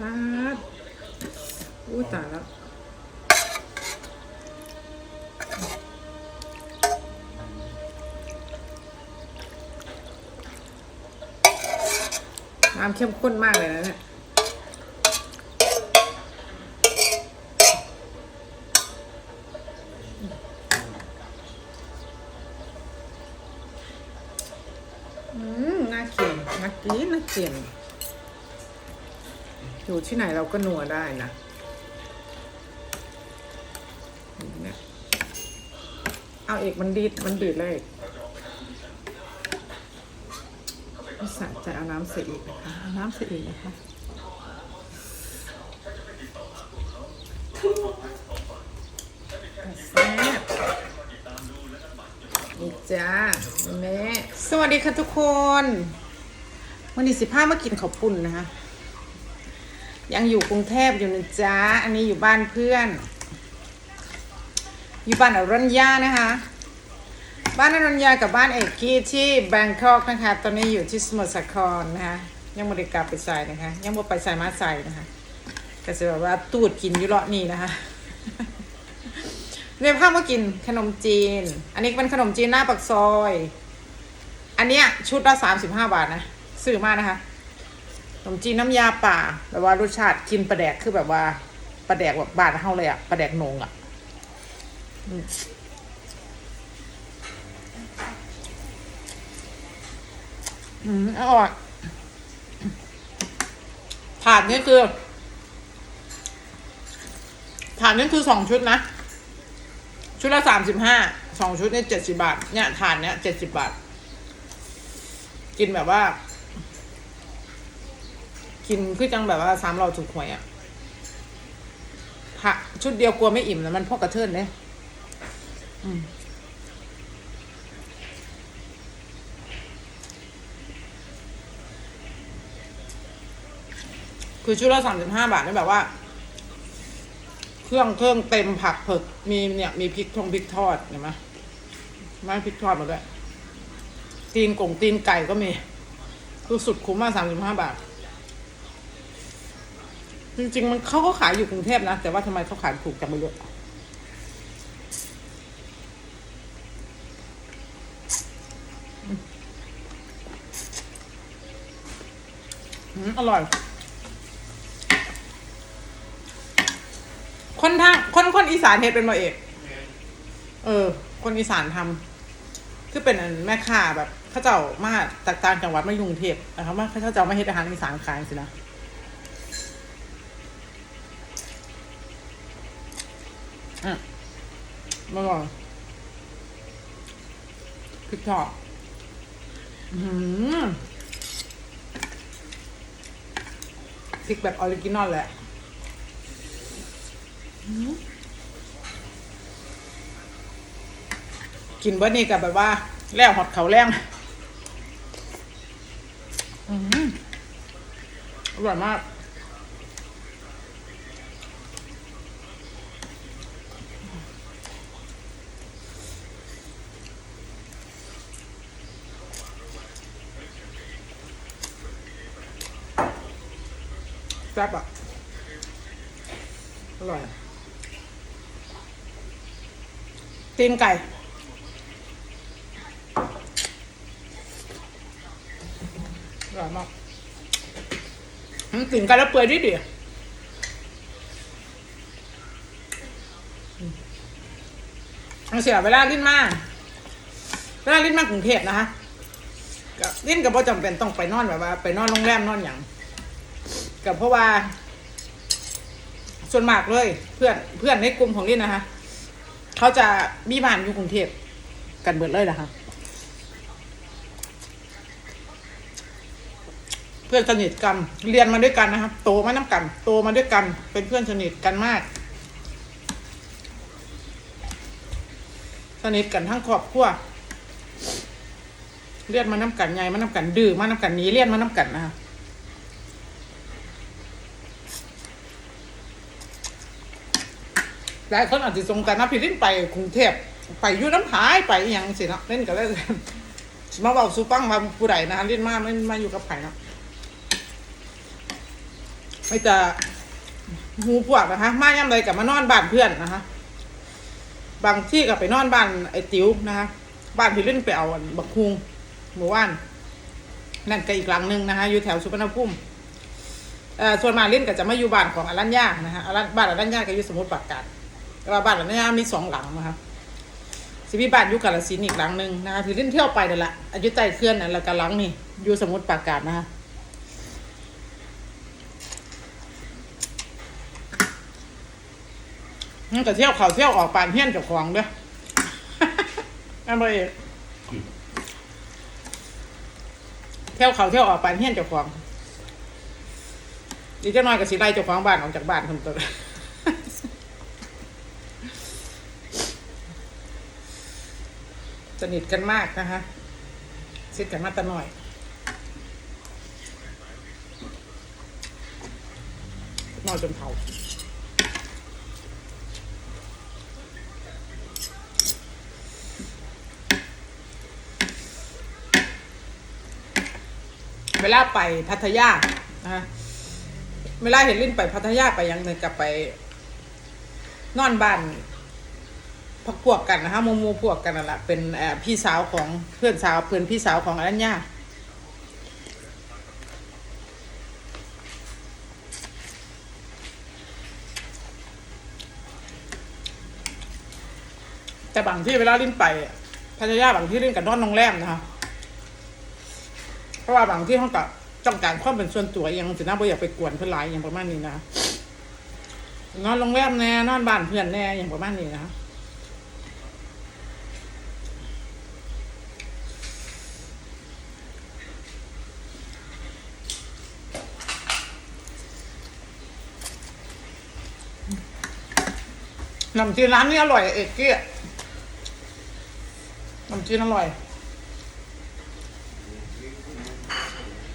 ปาดอู้ตายแล้วน้ำเข้มข้นมากเลยนะเนี่ยอืมน่ากินน่ากินน่ากิน อยู่ที่ไหนเราก็นัวได้นะเนี่ยเอาเอกมันดีดมันดีดเลยไม่สะใจเอาน้ำใส่อีกนะคะเอาน้ำใส่อีกนะคะแซ่บนี่จ้าแม่สวัสดีค่ะทุกคน วันนี้สิพามากินข้าวปุ้นนะคะ ยังอยู่กรุงเทพอยู่นะจ๊ะ อันนี้อยู่บ้านเพื่อน อยู่บ้านอรัญญานะคะ บ้านอรัญญากับบ้านเอกกี้ที่แบงคอกนะคะ ตอนนี้อยู่ที่สมุทรสาครนะคะ ยังไม่ได้กลับไปใส่นะคะ ยังไม่ไปใส่มาใส่นะคะก็จะแบบว่าตูดกินอยู่เลาะนี่นะคะเนี่ยภาพว่ากินขนมจีน อันนี้เป็นขนมจีนหน้าปักซอย อันเนี้ยชุดละสามสิบห้าบาทนะ ซื้อมานะคะ ขนมจีนน้ำยาป่า แบบว่ารสชาติกินปลาแดกคือแบบว่าปลาแดกแบบบาดเฮาเลยอะปลาแดกนงอะอืมอืมอร่อยถาดนี่คือถาดนี่คือสองชุดนะ ชุดละสามสิบห้าสองชุดนี่เจ็ดสิบาท เนี่ยถาดเนี้ยเจ็ดสิบาท กินแบบว่า กินคือจังแบบว่าสามเราถูกหวยอะ่ะผักชุดเดียวกลัวไม่อิ่มแล้วมันพอกกระเทินเลยอืมคือชุดละสามสิบห้าบาทนี่แบบว่า เครื่องเครื่องเต็มผักเผือกมีเนี่ยมีพริกทงพริกทอดเห็นไหมไม่พริกทอดมาด้วยตีนกงตีนไก่ก็มีคือสุดคุ้มมากสามสิบห้าบาท จริงๆมันเขาก็ขายอยู่กรุงเทพนะ แต่ว่าทำไมเขาขายถูกจังไม่รู้อืมอร่อย คนทางคนคนอีสานเฮ็ดเป็นมาเอก เออ คนอีสานทำคือเป็นแม่ค้าแบบเขาเจ้ามาจากต่างจังหวัดมากรุงเทพนะครับว่าเขาเจ้ามาเฮ็ดอาหารอีสานขายสินะ อะมาก่อนพริกทอดหือพริกแบบออริจินอลแหละกินเบิร์นี่กับแบบว่า แล้วหอดเขาแรงอื้อหืออร่อยมาก ซ่บอะ อร่อยตีนไก่อร่อยมากอืมตีนไก่แล้วเปื่อยดิดิมเอาเสียเวลาลิ้นมากเวลาลิ้นมากกรุงเทพนะคะลิ้นกับพ่จำเป็นต้องไปนอนแบบว่า ไปนอนโรงแรมนอนอย่าง กับเพราะว่า ส่วนมากเลย เพื่อนเพื่อนในกลุ่มของลินนะคะเขาจะมีบ้านอยู่กรุงเทพกันเบิดเลยนะคะเพื่อนสนิทกันเรียนมาด้วยกันนะครับ โตมาน้ำกัน โตมาด้วยกัน เป็นเพื่อนสนิทกันมาก สนิทกันทั้งครอบครัวเรียนมาน้ำกันไงมาน้ำกันดื้อมาน้ำกันหนี้เรียนมาน้ำกันนะคะ หลายคนอาจจะสงการนะพี่ลิ้นไปกรุงเทพไปยู่น้ำหายไปอหยังสิเนาะเล่นกันเลยสิมาบอกซูปังมาผู้ใดนะลิ้นมากไม่มาอยู่กับไผ่นะไม่จะหูพวกนะคะมาย่ำใดกับมานอนบ้านเพื่อนนะคะบางที่ก็ไปนอนบ้านไอ้ติ๋วนะคะบ้านที่เล่นไปเอาบักคุงหมู่บ้านนั่นก็อีกหลังหนึ่งนะคะอยู่แถวสุพรรณภูมิส่วนมาเล่นก็จะมาอยู่บ้านของอรัญญานะคะบ้านอรัญญาก็อยู่สมุทรปราการ แต่ว่าบ้านอรัญญามีสองหลังนะคะสิมีบ้านอยู่กาฬสินอีกหลังหนึ่งนะคะที่เล่นเที่ยวไปนั่นแหละอายุใต้เคลื่อนนั่นแล้วก็หลังนี่อยู่สมุทรปราการนะคะมันก็เที่ยวเขาเที่ยวออกปานเฮี้ยนเจ้าของเด้ออันบ่เอกเที่ยวเขาเที่ยวออกปานเฮี้ยนเจ้าของดีเจ้าน้อยก็สิไล่เจ้าของบ้านออกจากบ้านคนตัว สนิทกันมากนะคะซิดกันมาแตะหน่อย นอยจนเผาเวลาไปพัทยานะเวลาเห็นลิ้นไปพัทยาไปยังหนึ่งกับไป นอนบ้าน พักพวกกันนะคะหมูมูพวกกันนั่นแหละเป็นพี่สาวของเพื่อนสาวเพื่อนพี่สาวของอรัญญาแต่บางที่เวลาลิ้นไปพัทยาบางที่ลิ้นกับนอนโรงแรมนะคะเพราะว่าบางที่เขาก็ต้องการความเป็นส่วนตัวอหยังสินะบ่อยากไปกวนเพื่อนหลายอย่างประมาณนี้นะนอนโรงแรมแน่นอนบ้านเพื่อนแน่อย่างประมาณนี้นะ น้ำจีนร้านนี้อร่อยเอกเกี้ยน้ำจีนอร่อย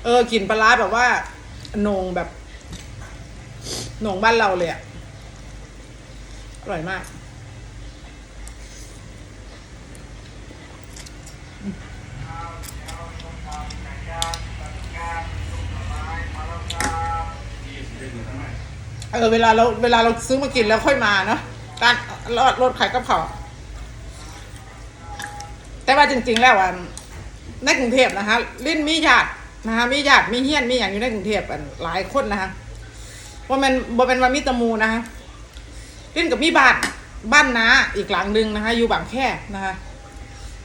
เออกินปลาร้าแบบว่าโหนงแบบโหนงบ้านเราเลยอะอร่อยมาก เออเวลาเราเวลาเราซื้อมากินแล้วค่อยมาเนาะ รรถรถขายกับเขาแต่ว่าจริง ๆ แล้วอะในกรุงเทพนะคะลิ้นมีญาตินะคะมีญาติมีเฮี้ยนมีอย่างอยู่ในกรุงเทพอันหลายคนนะคะว่ามันบ่เป็นว่ามิตรมูนะคะลิ้นกับมีบ้านบ้านน้าอีกหลังหนึ่งนะคะ อยู่บางแคนะคะ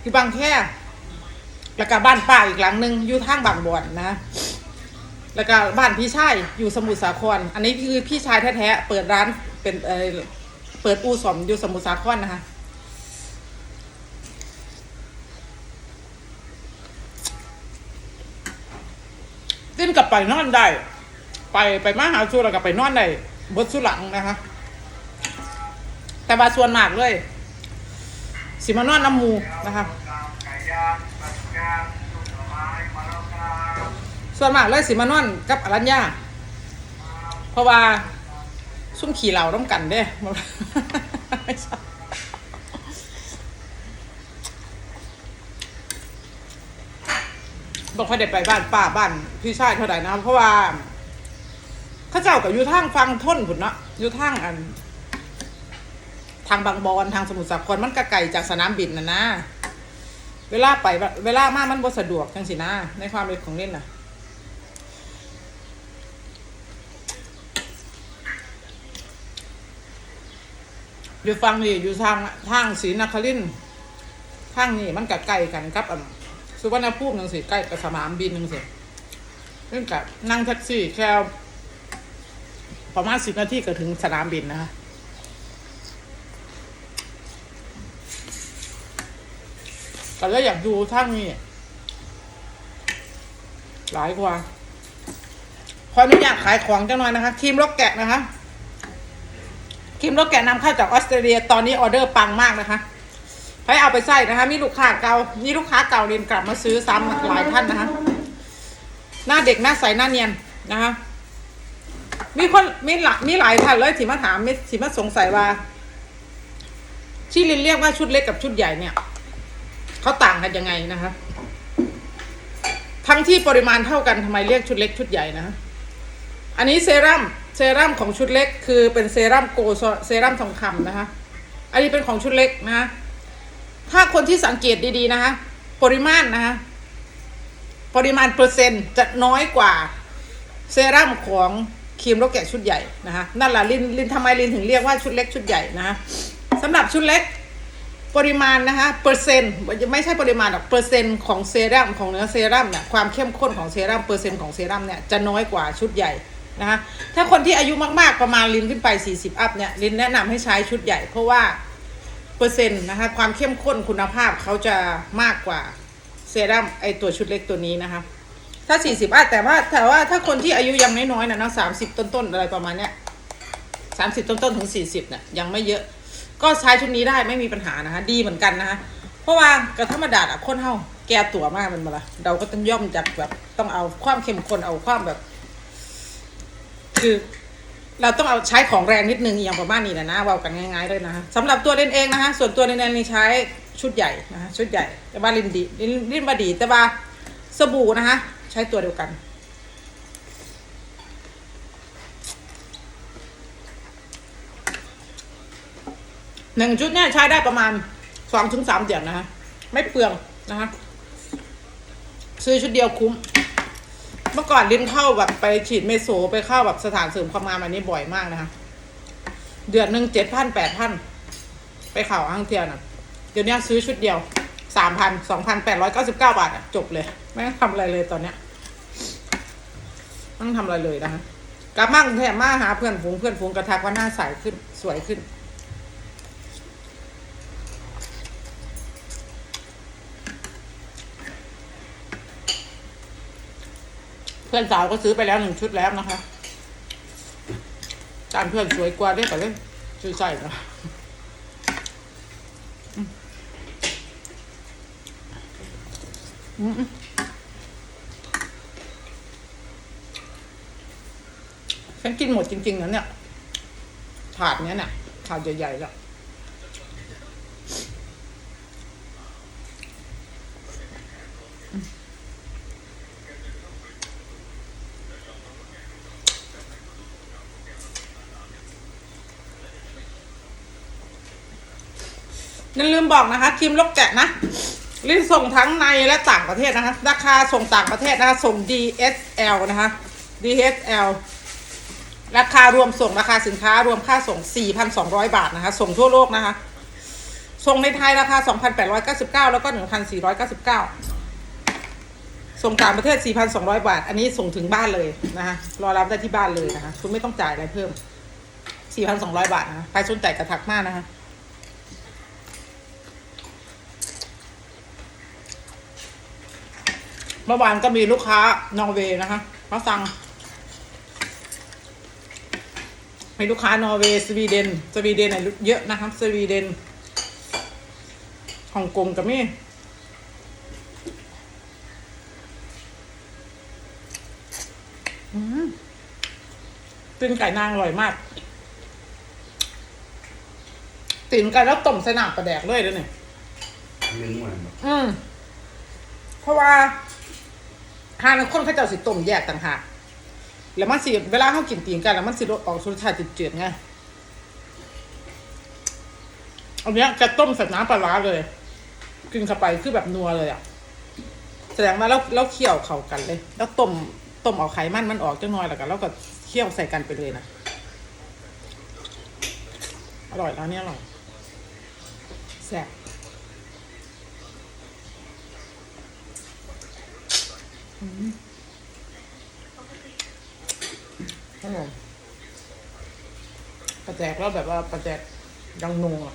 อยู่บางแคแล้วก็บ้านป้าอีกหลังหนึ่งอยู่ทางบางบอนนะคะแล้วก็บ้านพี่ชายอยู่สมุทรสาคร อันนี้คือพี่ชายแท้ๆเปิดร้านเป็นเออ เปิดอู่สมอยู่สมุทรสาครนะคะขึ้นกับไปนอนได้ ไปไปมาหาชูแล้วกับไปนอนได้บดสุหลังนะคะ แต่ว่าส่วนมากเลย สิมานอนน้ำหมูนะคะส่วนมากเลยสิมานอนกับอรัญญาเพราะว่า ซุ่มขี่เหล่าต้องกันเด้บอกค่อยได้ไปบ้านป้าบ้านพี่ชายเท่าไหร่นะเพราะว่าข้าเจ้ากับอยู่ทางฟังทนผุนเนาะอยู่ทางอัน ทางบางบอนทางสมุทรสาครมันก็ไกลจากสนามบินนะนะ เวลาไป เวลามากมันบ่สะดวกจังสินะ ในความเป็นของเล่นน่ะ อยู่ฟังนี่อยู่ทางทางศรีนครินทางนี่มันก็ใกล้กันครับอันสุวรรณภูมิหนึ่งสิใกล้กับสนามบินหนึ่งสิเรื่องกับนั่งแท็กซี่แค่ประมาณสิบนาทีก็ถึงสนามบินนะคะก็เลยอยากดูทางนี้หลายกว่า ขออนุญาตขายของจังหน่อยนะคะครีมล็อกแกะนะคะ ครีมรถแกะนำเข้าจากออสเตรเลียตอนนี้ออเดอร์ปังมากนะคะให้เอาไปใส่นะคะ มีลูกค้าเก่ามีลูกค้าเก่าเรียนกลับมาซื้อซ้ำหลายท่านนะคะ หน้าเด็กหน้าใสหน้าเนียนนะคะ มีคนมีหลักมีหลายท่านเลยที่มาถามมีที่มาสงสัยว่าที่ลินเรียกว่าชุดเล็กกับชุดใหญ่เนี่ยเขาต่างกันยังไงนะคะ ทั้งที่ปริมาณเท่ากันทำไมเรียกชุดเล็กชุดใหญ่นะะอันนี้เซรั่ม เซรั่มของชุดเล็กคือเป็นเซรั่มโกเซรั่มทองคำนะคะ อันนี้เป็นของชุดเล็กนะคะถ้าคนที่สังเกตดีๆนะคะปริมาณนะคะปริมาณเปอร์เซ็นต์จะน้อยกว่าเซรั่มของครีมโลแกะชุดใหญ่นะคะนั่นแหละลินลินทำไมลินถึงเรียกว่าชุดเล็กชุดใหญ่นะคะสำหรับชุดเล็กปริมาณนะคะเปอร์เซ็นต์ไม่ใช่ปริมาณหรอกเปอร์เซ็นต์ของเซรั่มของเนื้อเซรั่มเนี่ยความเข้มข้นของเซรั่มเปอร์เซ็นต์ของเซรั่มเนี่ยจะน้อยกว่าชุดใหญ่ นะคะถ้าคนที่อายุมากๆประมาณลินขึ้นไป 40 อัพเนี่ยลินแนะนำให้ใช้ชุดใหญ่ เพราะว่าเปอร์เซ็นต์นะคะความเข้มข้นคุณภาพเขาจะมากกว่าเซรั่มไอตัวชุดเล็กตัวนี้นะคะถ้า 40 อัพแต่ว่าแต่ว่าถ้าคนที่อายุยังน้อยๆนะเนาะ30ต้นๆอะไรประมาณเนี้ย30ต้นๆถึง 40เนี่ยยังไม่เยอะ ก็ใช้ชุดนี้ได้ไม่มีปัญหานะคะดีเหมือนกันนะคะเพราะว่ากระธรรมดาอะคนเฮาแก่ตัวมากมันมาละเราก็ต้องย่อมจากแบบต้องเอาความเข้มข้นเอาความแบบ คือ เราต้องเอาใช้ของแรงนิดนึงอย่างประมาณนี้นะนะเว่ากันง่ายๆเลยนะคะสำหรับตัวเล่นเองนะคะส่วนตัวเล่นเองนี่ใช้ชุดใหญ่นะคะชุดใหญ่ แต่ว่าลินดีลินลินบดีแต่ว่าสบู่นะคะใช้ตัวเดียวกันหนึ่งชุดเนี่ยใช้ได้ประมาณสองถึงสามเดือนนะคะไม่เปลืองนะคะซื้อชุดเดียวคุ้ม เมื่อก่อนลิ้นเข้าแบบไปฉีดเมโซไปเข้าแบบสถานเสริมความงามอันนี้บ่อยมากนะคะ เดือนหนึ่งเจ็ดพันแปดพันไปเข่าอ้างเทียนอะ เดี๋ยวนี้ซื้อชุดเดียวสามพันสองพันแปดร้อยเก้าสิบเก้าบาทอะ จบเลย ไม่ต้องทำอะไรเลยตอนเนี้ยไม่ต้องทำอะไรเลยนะคะกลับมากรุงเทพมาหาเพื่อนฝูงเพื่อนฝูงกระทักว่าหน้าใสขึ้นสวยขึ้น เพื่อนสาวก็ซื้อไปแล้วหนึ่งชุดแล้วนะคะจานเพื่อนสวยกว่าได้แต่เล่นซื้อใส่นะอืมฉันกินหมดจริงๆนะเนี่ย ถาดเนี้ยเนี่ยถาดใหญ่ๆแล้ว นั่นลืมบอกนะคะครีมลกแกะนะรีบส่งทั้งในและต่างประเทศนะคะ ราคาส่งต่างประเทศนะคะ ส่ง DSL นะคะ DHL ราคารวมส่งราคาสินค้ารวมค่าส่ง 4,200 บาทนะคะ ส่งทั่วโลกนะคะ ส่งในไทยราคา 2,899 แล้วก็ 1,499 ส่งต่างประเทศ 4,200 บาท อันนี้ส่งถึงบ้านเลยนะคะ รอรับได้ที่บ้านเลยนะคะ คุณไม่ต้องจ่ายอะไรเพิ่ม 4,200 บาทนะคะ ใครสนใจกระทักมากนะคะ มื่อวานก็มีลูกค้านอร์เวย์นะคะมาสั่งมีลูกค้านอร์เวย์สวีเดนสวีเดนเนี่ยเยอะนะครับสวีเดนฮ่องกงกับมี่อืมตีนไก่นางอร่อยมากตีนไก่แล้วต้มใส่น้ำปลาแดกเลยด้วยเนี่ยเรื่องมันแบบอืมเพราะว่า หางคนเขาเจ้าสิต้มแยกต่างหากแล้วมันสิเวลาเขากินตีนกันแล้วมันสิรสออกรสชาติจืดๆไงอันเนี้ยจะต้มใส่น้ำปลาร้าเลย กินเข้าไปคือแบบนัวเลยอะ แสดงว่าเราเราเคี่ยวเข้ากันเลย แล้วต้มต้มเอาไขมันมันออกจังน้อยแล้วกันแล้วก็เคี่ยวใส่กันไปเลยนะอร่อยแล้วเนี่ยอร่อยแซ่บ ครับผมประแจกแล้วแบบว่าประแจกยังนงอะ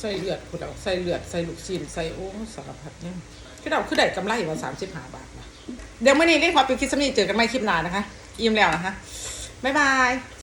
ใส่เลือดคุณเอาใส่เลือดใส่ลูกชิ้นใส่โอ้สารพัดเนี่ยคือเราคือได้กำไรมาสามสิบห้าบาทนะเดี๋ยวเมื่อนี้เรียกความเป็นคลิปสำนีเจอกันไม่คลิปหน้านะคะ อิ่มแล้วนะคะ บ๊ายบาย